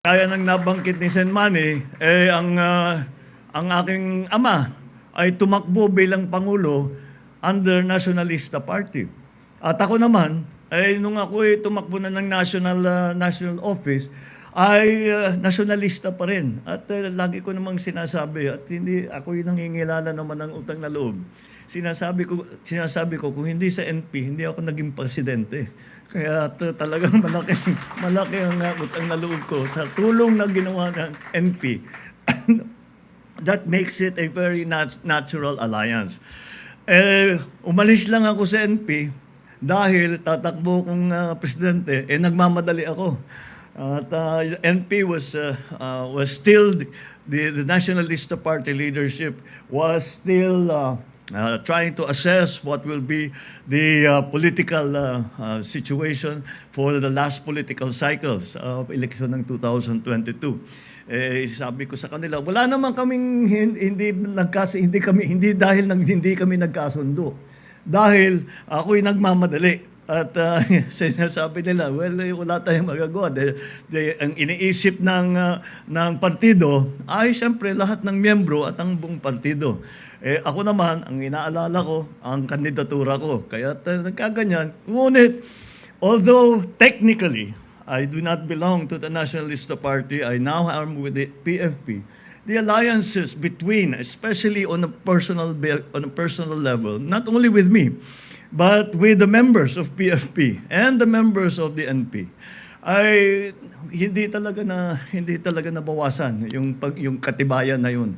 Kaya nang nabanggit ni Sen Manny, eh, ang, ah, ang aking ama ay tumakbo bilang Pangulo under Nationalista Party. At ako naman, ay nung ako ay tumakbo na ng national, ah, national office, ay ah, nationalista pa rin. At ah, lagi ko namang sinasabi, at hindi ako yung nangingilala naman ng utang na loob. Sinasabi ko, sinasabi ko, kung hindi sa NP, hindi ako naging presidente. Kaya t- talagang malaki, malaki ang uh, utang na loob ko sa tulong na ginawa ng NP. That makes it a very nat- natural alliance. Eh, umalis lang ako sa NP dahil tatakbo kong uh, presidente, eh nagmamadali ako. At uh, NP was uh, uh, was still the, the Nationalista Party leadership was still uh, uh, trying to assess what will be the uh, political uh, uh, situation for the last political cycles of election ng 2022. Eh, sabi ko sa kanila, wala naman kaming hin- hindi nagkas hindi kami hindi dahil nang hindi kami nagkasundo. Dahil ako'y nagmamadali. At uh, sinasabi nila, well, eh, wala tayong magagawa. De, de, ang iniisip ng, uh, ng partido ay siyempre lahat ng miyembro at ang buong partido. Eh, ako naman, ang inaalala ko, ang kandidatura ko. Kaya uh, nagkaganyan. Ngunit, although technically, I do not belong to the Nationalista Party, I now am with the PFP. The alliances between, especially on a personal on a personal level, not only with me, but with the members of PFP and the members of the NP, ay hindi talaga na hindi talaga nabawasan yung pag, yung katibayan na yun.